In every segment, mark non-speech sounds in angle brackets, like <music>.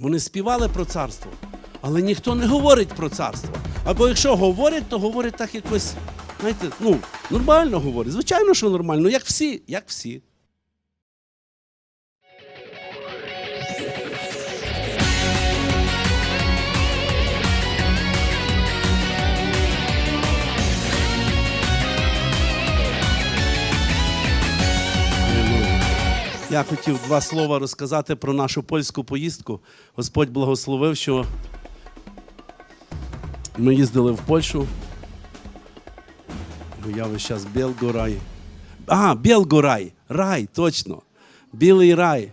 Вони співали про царство, але ніхто не говорить про царство. Або якщо говорять, то говорять так якось, знаєте, ну, нормально говорять. Звичайно, що нормально, ну, як всі, як всі. Я хотів два слова розказати про нашу польську поїздку. Господь благословив, що ми їздили в Польщу. Я весь час Білгорай. А, Білгорай, рай, точно. Білий рай.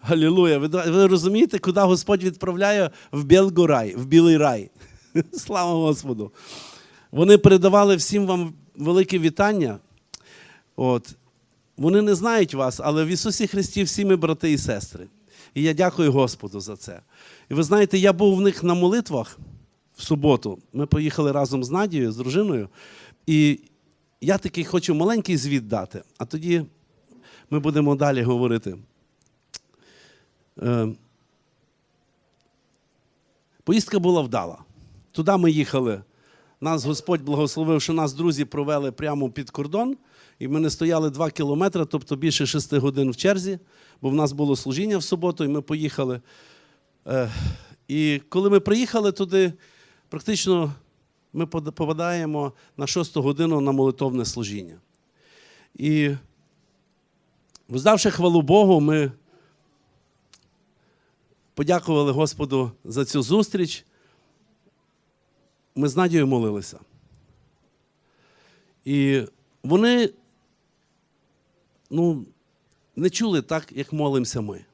Галілуя. Ви, ви розумієте, куди Господь відправляє в Білгорай, в білий рай. <laughs> Слава Господу. Вони передавали всім вам велике вітання. От. Вони не знають вас, але в Ісусі Христі всі ми брати і сестри. І я дякую Господу за це. І ви знаєте, я був в них на молитвах в суботу. Ми поїхали разом з Надією, з дружиною. І я такий хочу маленький звіт дати, а тоді ми будемо далі говорити. Е, Поїздка була вдала. Туди ми їхали. Нас Господь благословив, що нас друзі провели прямо під кордон, і ми не стояли 2 кілометри, тобто більше 6 годин в черзі, бо в нас було служіння в суботу, і ми поїхали. Е, І коли ми приїхали туди, практично ми попадаємо на 6 годину на молитовне служіння. І воздавши хвалу Богу, ми подякували Господу за цю зустріч. Ми з Надією молилися. І вони ну, не чули так, як молимося ми.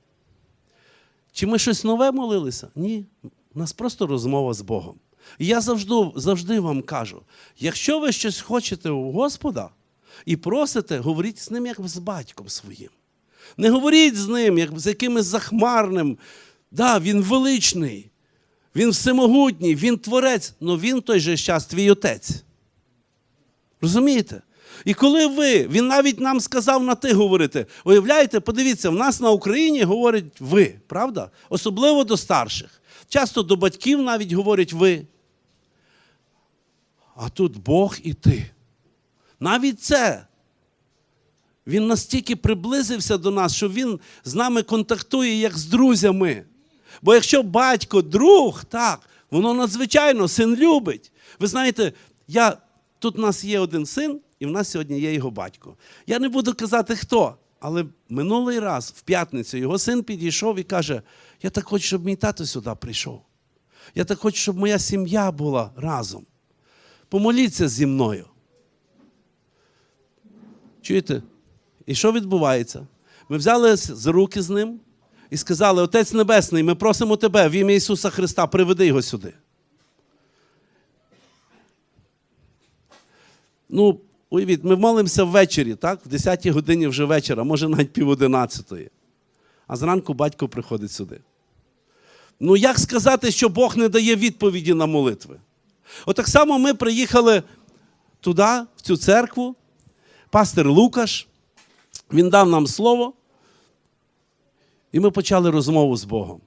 Чи ми щось нове молилися? Ні. У нас просто розмова з Богом. І я завжди, завжди вам кажу: якщо ви щось хочете у Господа і просите, говоріть з ним як з батьком своїм. Не говоріть з ним, як з якимось захмарним. Да, він величний, він всемогутній, він творець, але він той же час твій отець. Розумієте? І коли ви, він навіть нам сказав на ти говорити, уявляєте, подивіться, в нас на Україні говорять ви, правда? Особливо до старших. Часто до батьків навіть говорять ви. А тут Бог і ти. Навіть це. Він настільки приблизився до нас, що він з нами контактує як з друзями. Бо якщо батько, друг, так, воно надзвичайно син любить. Ви знаєте, я, тут у нас є один син, і в нас сьогодні є його батько. Я не буду казати хто, але минулий раз, в п'ятницю, його син підійшов і каже: Я так хочу, щоб мій тато сюди прийшов. Я так хочу, щоб моя сім'я була разом. Помоліться зі мною. Чуєте? І що відбувається? Ми взяли за руки з ним і сказали: Отець Небесний, ми просимо Тебе в ім'я Ісуса Христа, приведи його сюди. Ну, уявіть, ми молимося ввечері, так? В 10 годині вже вечора, може навіть пів одинадцятої. А зранку батько приходить сюди. Ну, як сказати, що Бог не дає відповіді на молитви? Отак само ми приїхали туди, в цю церкву. Пастир Лукаш, він дав нам слово, і ми почали розмову з Богом.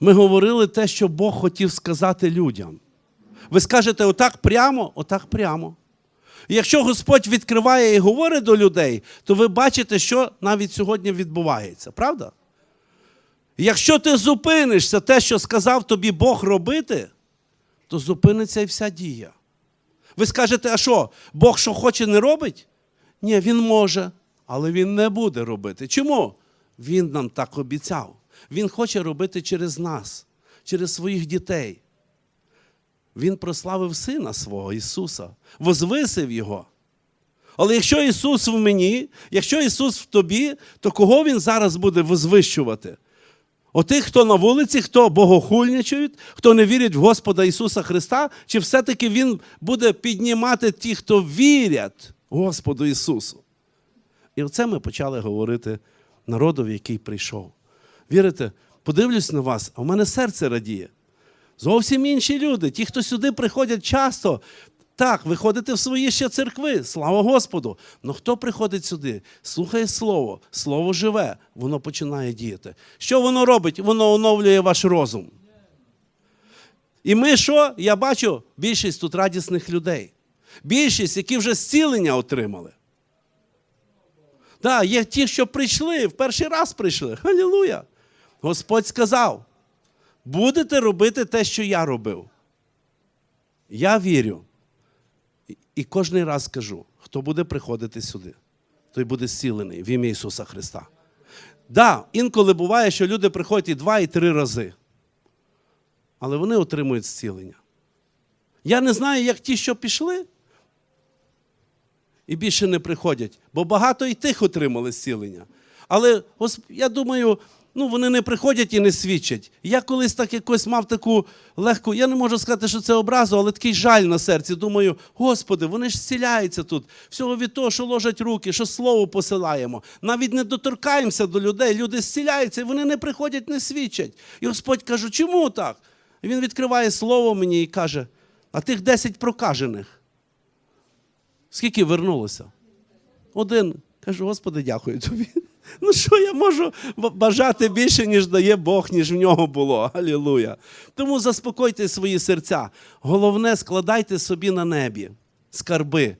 Ми говорили те, що Бог хотів сказати людям. Ви скажете отак прямо, отак прямо. Якщо Господь відкриває і говорить до людей, то ви бачите, що навіть сьогодні відбувається, правда? Якщо ти зупинишся те, що сказав тобі Бог робити, то зупиниться і вся дія. Ви скажете, а що, Бог що хоче, не робить? Ні, Він може, але Він не буде робити. Чому? Він нам так обіцяв. Він хоче робити через нас, через своїх дітей. Він прославив Сина свого Ісуса, возвисив Його. Але якщо Ісус в мені, якщо Ісус в тобі, то кого Він зараз буде возвищувати? Отих, хто на вулиці, хто богохульничають, хто не вірить в Господа Ісуса Христа, чи все-таки Він буде піднімати ті, хто вірять Господу Ісусу? І оце ми почали говорити народові, який прийшов. Вірите, подивлюсь на вас, а в мене серце радіє. Зовсім інші люди. Ті, хто сюди приходять часто, Так, ви ходите в свої ще церкви, слава Господу. Но хто приходить сюди, слухає Слово, Слово живе, воно починає діяти. Що воно робить? Воно оновлює ваш розум. І ми що? Я бачу більшість тут радісних людей. Більшість, які вже зцілення отримали. Так, є ті, що прийшли, в перший раз прийшли. Халілуя! Господь сказав: будете робити те, що я робив. Я вірю. І- кожен раз кажу, хто буде приходити сюди, той буде зцілений в ім'я Ісуса Христа. Да, інколи буває, що люди приходять і два, і три рази. Але вони отримують зцілення. Я не знаю, як ті, що пішли, і більше не приходять, бо багато і тих отримали зцілення. Але я думаю, ну вони не приходять і не свідчать. Я колись так якось мав таку легку, я не можу сказати, що це образу, але такий жаль на серці. Думаю, Господи, вони ж зціляються тут. Всього від того, що ложать руки, що слово посилаємо. Навіть не доторкаємося до людей, люди зціляються, і вони не приходять, не свідчать. І Господь каже, чому так? І він відкриває слово мені і каже: а тих 10 прокажених. Скільки вернулося? Один. Кажу, Господи, дякую тобі. <laughs> Ну що я можу бажати більше, ніж дає Бог, ніж в нього було. <laughs> Алілуя. Тому заспокойте свої серця. Головне, складайте собі на небі скарби.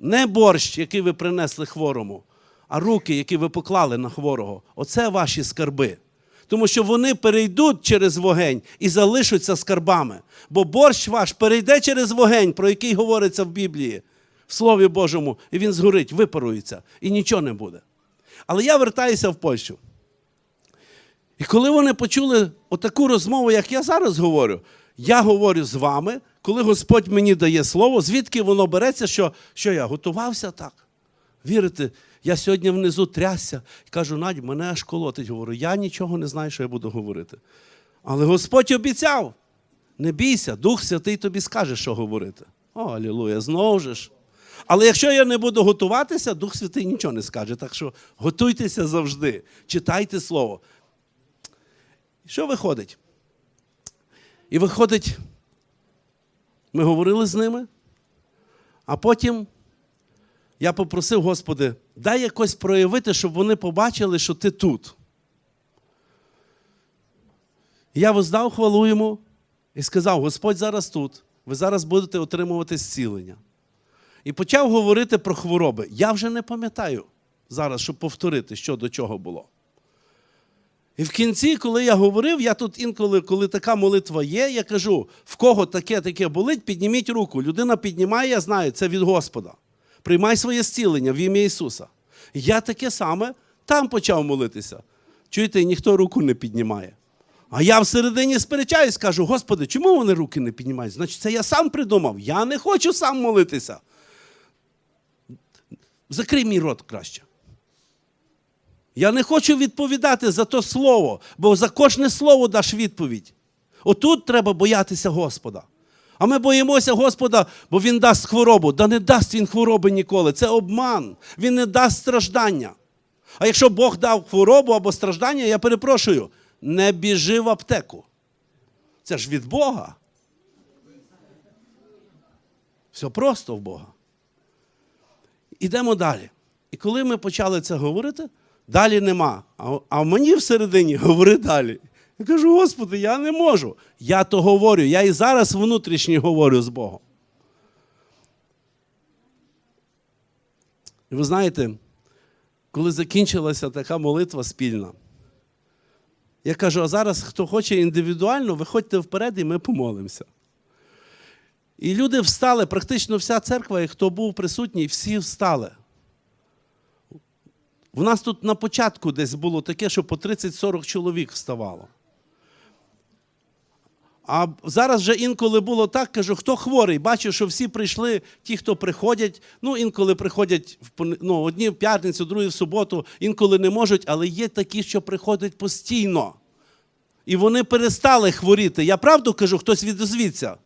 Не борщ, який ви принесли хворому, а руки, які ви поклали на хворого. Оце ваші скарби. Тому що вони перейдуть через вогень і залишаться скарбами. Бо борщ ваш перейде через вогень, про який говориться в Біблії, в Слові Божому, і він згорить, випарується, і нічого не буде. Але я вертаюся в Польщу. І коли вони почули отаку розмову, як я зараз говорю, я говорю з вами, коли Господь мені дає слово, звідки воно береться, що, що я готувався так. Вірите, я сьогодні внизу трясся і кажу, Надь, мене аж колотить. Говорю, я нічого не знаю, що я буду говорити. Але Господь обіцяв, не бійся, Дух Святий тобі скаже, що говорити. О, алілуя, знову ж. Але якщо я не буду готуватися, Дух Святий нічого не скаже. Так що готуйтеся завжди, читайте Слово. Що виходить? І виходить, ми говорили з ними, а потім я попросив, Господи, дай якось проявити, щоб вони побачили, що ти тут. Я воздав хвалу йому і сказав: Господь зараз тут, ви зараз будете отримувати зцілення. І почав говорити про хвороби. Я вже не пам'ятаю зараз, щоб повторити, що до чого було. І в кінці, коли я говорив, я тут інколи, коли така молитва є, я кажу, в кого таке таке болить, підніміть руку. Людина піднімає, я знаю, це від Господа. Приймай своє зцілення в ім'я Ісуса. Я таке саме там почав молитися. Чуєте, ніхто руку не піднімає. А я всередині сперечаюсь, кажу, Господи, чому вони руки не піднімають? Значить, це я сам придумав. Я не хочу сам молитися. Закрий мій рот краще. Я не хочу відповідати за то слово, бо за кожне слово даш відповідь. Отут треба боятися Господа. А ми боїмося Господа, бо Він дасть хворобу. Да не дасть Він хвороби ніколи. Це обман. Він не дасть страждання. А якщо Бог дав хворобу або страждання, я перепрошую, не біжи в аптеку. Це ж від Бога. Все просто в Бога. Ідемо далі. І коли ми почали це говорити, далі нема. А, мені всередині <laughs> говори далі. Я кажу, Господи, я не можу. Я то говорю, я і зараз внутрішньо говорю з Богом. І ви знаєте, коли закінчилася така молитва спільна, я кажу, а зараз хто хоче індивідуально, виходьте вперед і ми помолимося. І люди встали, практично вся церква, і хто був присутній, всі встали. У нас тут на початку десь було таке, що по 30-40 чоловік вставало. А зараз вже інколи було так, кажу, хто хворий, бачу, що всі прийшли, ті, хто приходять. Ну, інколи приходять в ну, одні в п'ятницю, другі в суботу, інколи не можуть, але є такі, що приходять постійно. І вони перестали хворіти. Я правду кажу, хтось відозвіться.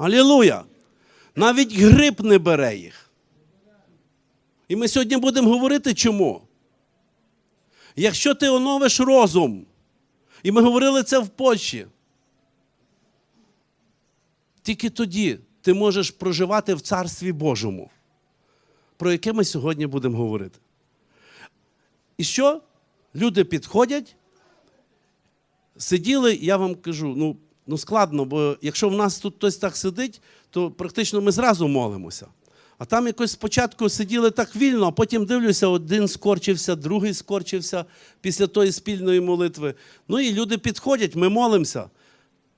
Алілуя! Навіть грип не бере їх. І ми сьогодні будемо говорити чому. Якщо ти оновиш розум, і ми говорили це в Польщі, тільки тоді ти можеш проживати в Царстві Божому, про яке ми сьогодні будемо говорити. І що? Люди підходять, сиділи, я вам кажу, ну, ну складно, бо якщо в нас тут хтось так сидить, то практично ми зразу молимося. А там якось спочатку сиділи так вільно, а потім дивлюся, один скорчився, другий скорчився після тої спільної молитви. Ну і люди підходять, ми молимося.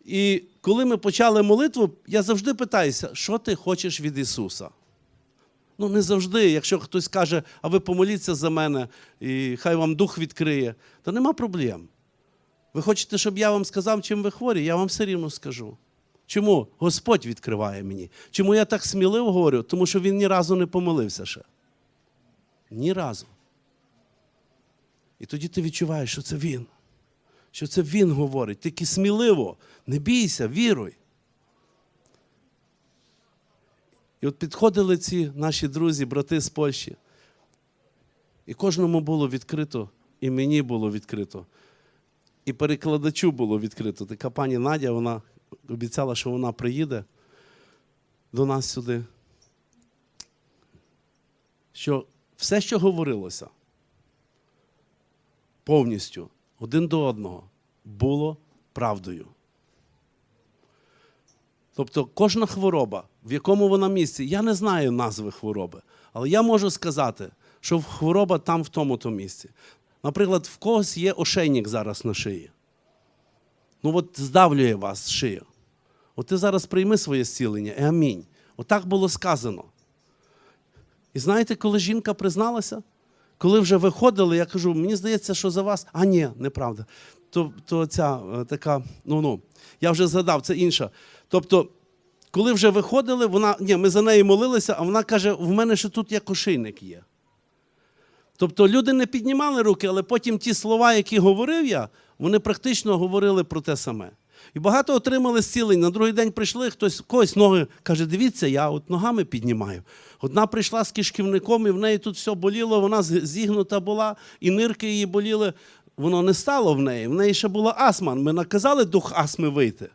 І коли ми почали молитву, я завжди питаюся, що ти хочеш від Ісуса? Ну, не завжди, якщо хтось каже, а ви помоліться за мене, і хай вам дух відкриє, то нема проблем. Ви хочете, щоб я вам сказав, чим ви хворі? Я вам все рівно скажу. Чому Господь відкриває мені? Чому я так сміливо говорю? Тому що він ні разу не помилився ще. Ні разу. І тоді ти відчуваєш, що це він. Що це він говорить. Тільки сміливо, не бійся, віруй. І от підходили ці наші друзі, брати з Польщі. І кожному було відкрито, і мені було відкрито. І перекладачу було відкрито. Така пані Надя, вона обіцяла, що вона приїде до нас сюди. Що все, що говорилося, повністю один до одного, було правдою. Тобто кожна хвороба, в якому вона місці, я не знаю назви хвороби, але я можу сказати, що хвороба там в тому-то місці. Наприклад, в когось є ошейник зараз на шиї. Ну от здавлює вас шию. От ти зараз прийми своє зцілення, і амінь. Отак було сказано. І знаєте, коли жінка призналася, коли вже виходили, я кажу, мені здається, що за вас. А ні, неправда. То, то ця е, така, ну ну, я вже згадав, це інша. Тобто, коли вже виходили, вона, ні, ми за нею молилися, а вона каже: в мене ще тут як ошейник є. Тобто люди не піднімали руки, але потім ті слова, які говорив я, вони практично говорили про те саме. І багато отримали зцілень. На другий день прийшли, хтось когось ноги каже: дивіться, я от ногами піднімаю. Одна прийшла з кишківником, і в неї тут все боліло, вона зігнута була, і нирки її боліли. Воно не стало в неї. В неї ще була астма. Ми наказали дух астми вийти.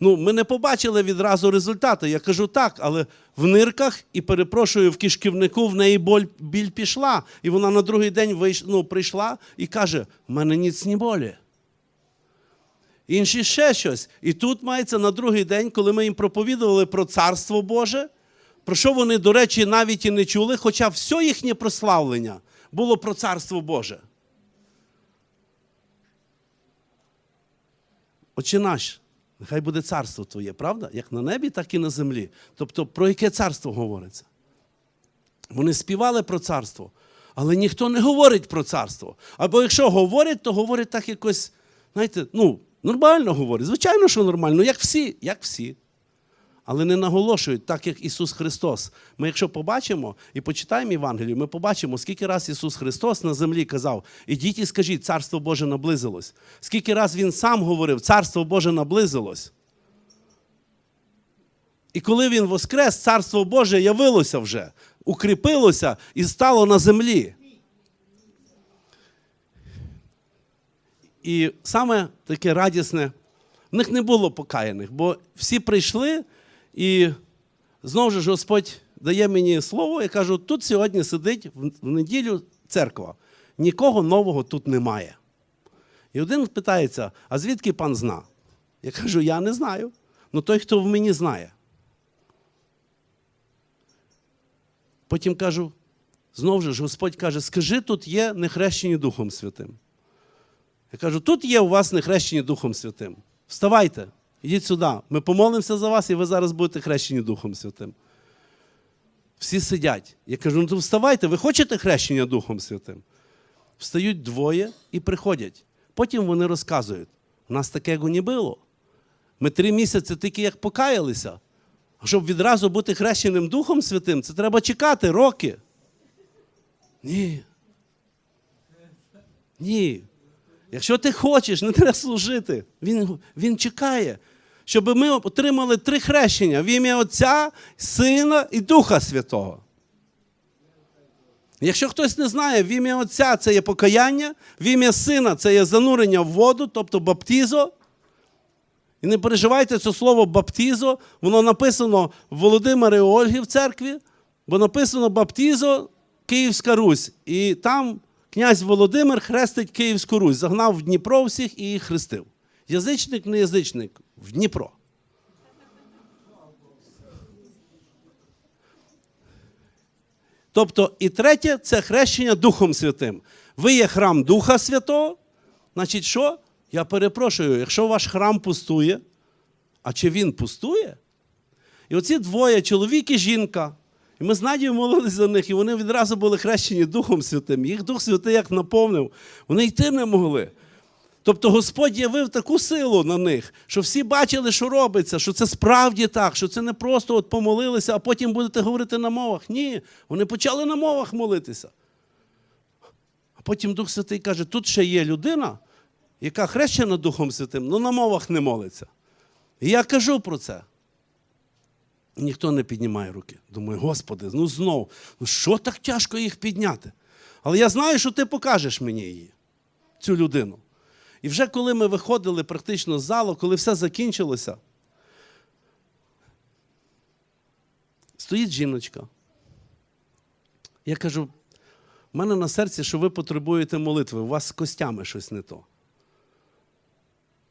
Ну, ми не побачили відразу результати. Я кажу так, але в нирках і перепрошую, в кишківнику в неї боль, біль пішла. І вона на другий день вийш, ну, прийшла і каже: в мене ніц ні болі. Інші ще щось. І тут мається на другий день, коли ми їм проповідували про Царство Боже, про що вони, до речі, навіть і не чули, хоча все їхнє прославлення було про Царство Боже. Отче наш, нехай буде царство Твоє, правда? Як на небі, так і на землі. Тобто, про яке царство говориться? Вони співали про царство, але ніхто не говорить про царство. Або якщо говорять, то говорять так якось, знаєте, ну, нормально говорять. Звичайно, що нормально, як всі, як всі. Але не наголошують, так як Ісус Христос. Ми, якщо побачимо і почитаємо Євангелію, ми побачимо, скільки раз Ісус Христос на землі казав: ідіть і скажіть, Царство Боже наблизилось. Скільки раз Він сам говорив, Царство Боже наблизилось. І коли Він воскрес, Царство Боже явилося вже, укріпилося і стало на землі. І саме таке радісне, в них не було покаяних, бо всі прийшли, і знову ж Господь дає мені слово, я кажу, тут сьогодні сидить в в неділю церква. Нікого нового тут немає. І один питається: а звідки пан зна? Я кажу, я не знаю. Ну той, хто в мені знає. Потім кажу, знову ж Господь каже, скажи, тут є нехрещені Духом Святим. Я кажу, тут є у вас нехрещені Духом Святим. Вставайте, ідіть сюди. Ми помолимося за вас, і ви зараз будете хрещені Духом Святим. Всі сидять. Я кажу, ну то вставайте, ви хочете хрещення Духом Святим? Встають двоє і приходять. Потім вони розказують: у нас такого не було. Ми три місяці тільки як покаялися. А щоб відразу бути хрещеним Духом Святим, це треба чекати роки. Ні. Ні. Якщо ти хочеш, не треба служити. Він, він чекає, щоб ми отримали три хрещення в ім'я Отця, Сина і Духа Святого. Якщо хтось не знає, в ім'я Отця це є покаяння, в ім'я Сина це є занурення в воду, тобто баптізо, І не переживайте це слово баптізо, воно написано в Володимирі Ольги в церкві, бо написано Баптізо Київська Русь. І там князь Володимир хрестить Київську Русь, загнав в Дніпро всіх і їх хрестив. Язичник, не язичник, в Дніпро. Тобто, і третє це хрещення Духом Святим. Ви є храм Духа Святого. Значить, що? Я перепрошую, якщо ваш храм пустує, а чи він пустує? І оці двоє, чоловік і жінка, і ми з Надією молились за них, і вони відразу були хрещені Духом Святим. Їх Дух Святий як наповнив, вони йти не могли. Тобто Господь явив таку силу на них, що всі бачили, що робиться, що це справді так, що це не просто от помолилися, а потім будете говорити на мовах. Ні, вони почали на мовах молитися. А потім Дух Святий каже: тут ще є людина, яка хрещена Духом Святим, але на мовах не молиться. І я кажу про це. Ніхто не піднімає руки. Думаю, Господи, ну знов, ну що так тяжко їх підняти? Але я знаю, що ти покажеш мені її, цю людину. І вже коли ми виходили практично з залу, коли все закінчилося, стоїть жіночка. Я кажу, в мене на серці, що ви потребуєте молитви, у вас з костями щось не то.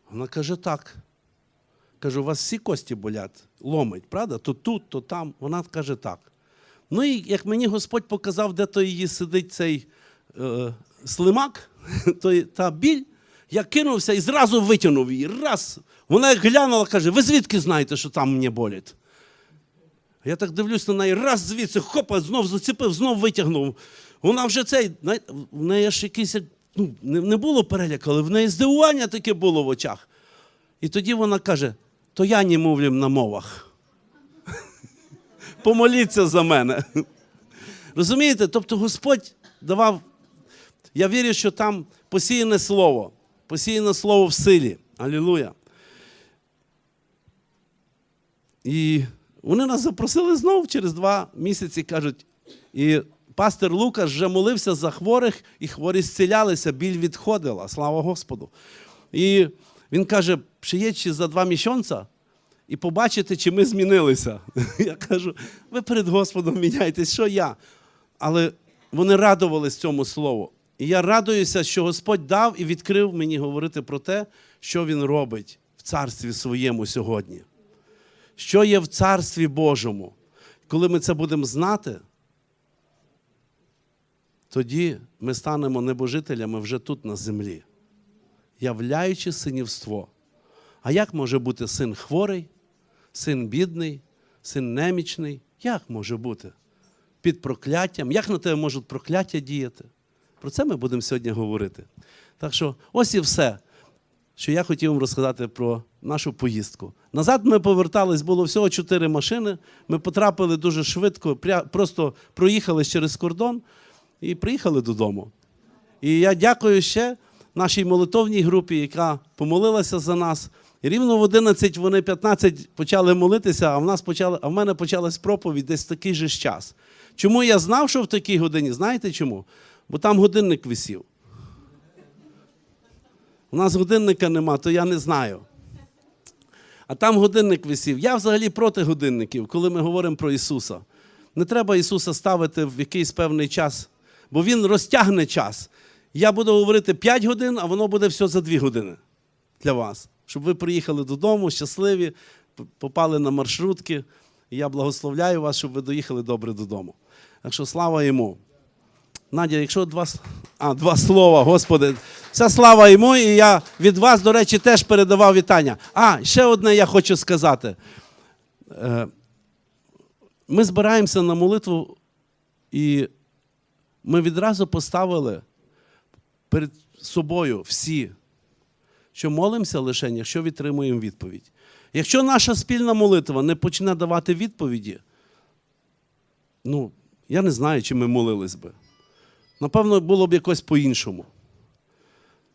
Вона каже, так. Кажу, у вас всі кості болять, ломить, правда? То тут, то там. Вона каже так. Ну і як мені Господь показав, де то її сидить цей е, слимак, <laughs> то та біль, я кинувся і зразу витягнув її. Раз. Вона глянула, каже, ви звідки знаєте, що там мені болить? Я так дивлюсь на неї, раз звідси, хопа, знов зацепив, знов витягнув. Вона вже цей, в неї ж якийсь, ну, не було переляку, але в неї здивування таке було в очах. І тоді вона каже: то я не мовлю на мовах. <laughs> Помоліться за мене. Розумієте? Тобто Господь давав. Я вірю, що там посіяне слово, посіяне слово в силі. Алілуя. І вони нас запросили знову через два місяці, кажуть, і пастор Лукаш вже молився за хворих, і хворі зцілялися, біль відходила, слава Господу. І він каже, приїдьте за два місяці і побачите, чи ми змінилися. <laughs> Я кажу, ви перед Господом міняєтесь, що я? Але вони радувались цьому слову. І я радуюся, що Господь дав і відкрив мені говорити про те, що Він робить в царстві своєму сьогодні. Що є в царстві Божому. Коли ми це будемо знати, тоді ми станемо небожителями вже тут на землі, являючи синівство. А як може бути син хворий, син бідний, син немічний? Як може бути? Під прокляттям? Як на тебе можуть прокляття діяти? Про це ми будемо сьогодні говорити. Так що, ось і все, що я хотів вам розказати про нашу поїздку. Назад ми повертались, було всього чотири машини. Ми потрапили дуже швидко, просто проїхали через кордон і приїхали додому. І я дякую ще нашій молитовній групі, яка помолилася за нас. І рівно в 11 вони 15 почали молитися, а в нас почали, а в мене почалась проповідь десь в такий же час. Чому я знав, що в такій годині? Знаєте чому? Бо там годинник висів. У нас годинника нема, то я не знаю. А там годинник висів. Я взагалі проти годинників, коли ми говоримо про Ісуса. Не треба Ісуса ставити в якийсь певний час, бо Він розтягне час. Я буду говорити 5 годин, а воно буде все за 2 години для вас. Щоб ви приїхали додому, щасливі, попали на маршрутки. Я благословляю вас, щоб ви доїхали добре додому. Так що слава йому. Надя, якщо два, а, два слова, Господи, вся слава йому, і я від вас, до речі, теж передавав вітання. А, ще одне я хочу сказати. Е, Ми збираємося на молитву, і ми відразу поставили перед собою всі, що молимося лише, якщо відтримуємо відповідь. Якщо наша спільна молитва не почне давати відповіді, ну, я не знаю, чи ми молились би. Напевно, було б якось по-іншому.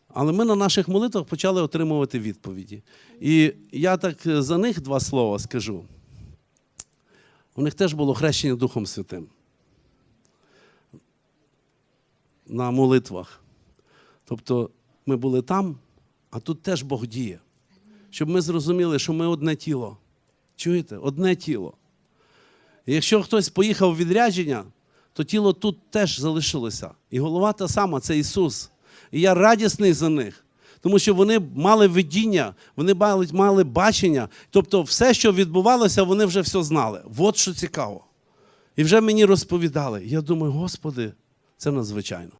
Але ми на наших молитвах почали отримувати відповіді. І я так е, за них два слова скажу. У них теж було хрещення Духом Святим. На молитвах. Тобто ми були там, а тут теж Бог діє. щоб ми зрозуміли, що ми одне тіло. Чуєте? Одне тіло. І якщо хтось поїхав в відрядження, то тіло тут теж залишилося. І голова та сама це Ісус. І я радісний за них, тому що вони мали видіння, вони мали, бачення. Тобто, все, що відбувалося, вони вже все знали. От що цікаво. І вже мені розповідали. Я думаю, Господи, це надзвичайно.